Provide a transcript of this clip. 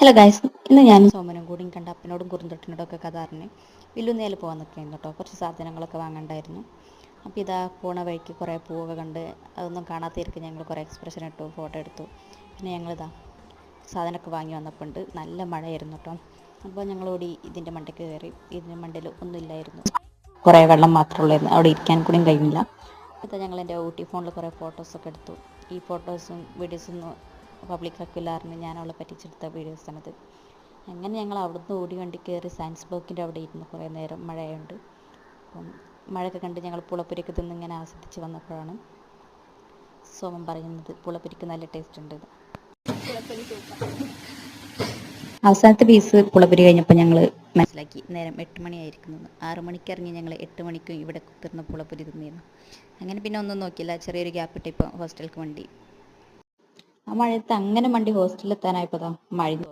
Hello guys ഇന്ന് ഞാൻ സോമനും കൂടി കണ്ട അപ്പനോടും കുറുന്തൊട്ടിനോടും ഒക്കെ കഥ അറിഞ്ഞ് വില്ലുന്നേൽ പോകാൻ നിൽക്കുകയായിരുന്നു കേട്ടോ. കുറച്ച് സാധനങ്ങളൊക്കെ വാങ്ങണ്ടായിരുന്നു. അപ്പോൾ ഇതാ പോണ വഴിക്ക് കുറേ പൂവൊക്കെ കണ്ട് അതൊന്നും കാണാത്തവർക്ക് ഞങ്ങൾ കുറേ എക്സ്പ്രഷൻ ഇട്ടു ഫോട്ടോ എടുത്തു. പിന്നെ ഞങ്ങളിതാ സാധനമൊക്കെ വാങ്ങി വന്നപ്പോൾ ഉണ്ട്. നല്ല മഴയായിരുന്നു കേട്ടോ. അപ്പോൾ ഞങ്ങളോടി ഇതിന്റെ മണ്ടയ്ക്ക് കയറി. ഇതിന്റെ മണ്ടയിൽ ഒന്നുമില്ലായിരുന്നു കുറേ വെള്ളം മാത്രമേ ഉള്ളായിരുന്നു. അവിടെ ഇരിക്കാൻ കൂടിയും കഴിഞ്ഞില്ല. ഇപ്പോൾ ഞങ്ങൾ എന്റെ ഊട്ടി ഫോണിൽ കുറേ ഫോട്ടോസൊക്കെ എടുത്തു. ഈ ഫോട്ടോസും വീഡിയോസും പബ്ലിക് ആക്കില്ലാറിന് ഞാൻ അവളെ പറ്റിച്ചെടുത്ത വീഡിയോസാണിത് അങ്ങനെ ഞങ്ങൾ അവിടുന്ന് ഓടി വണ്ടി കയറി സയൻസ് ബ്ലോക്കിന്റെ അവിടെ ഇരുന്നു കുറേ നേരം മഴയുണ്ട്. അപ്പം മഴയൊക്കെ കണ്ട് ഞങ്ങൾ പുളപ്പൊരിക്ക് തിന്ന് ഇങ്ങനെ ആസ്വദിച്ച് വന്നപ്പോഴാണ് സോമൻ പറയുന്നത് പുളപ്പുരിക്ക് നല്ല ടേസ്റ്റ് ഉണ്ട്. അവസാനത്തെ പീസ് പുളപ്പൊരി കഴിഞ്ഞപ്പോൾ ഞങ്ങൾ മനസ്സിലാക്കി നേരം എട്ട് മണിയായിരിക്കുന്നു. ആറ് മണിക്ക് ഇറങ്ങി ഞങ്ങൾ എട്ട് മണിക്കും ഇവിടെ കുത്തിർന്ന് പുളപ്പൊരി തിന്നിരുന്നു. അങ്ങനെ പിന്നെ ഒന്നും നോക്കിയില്ല ചെറിയൊരു ഗ്യാപ്പ് ഇട്ട് ഇപ്പോൾ ഹോസ്റ്റലിലേക്ക് വണ്ടി. ആ മഴയത്ത് അങ്ങനെ മണ്ടി ഹോസ്റ്റലിൽ എത്താനായപ്പോൾ മഴ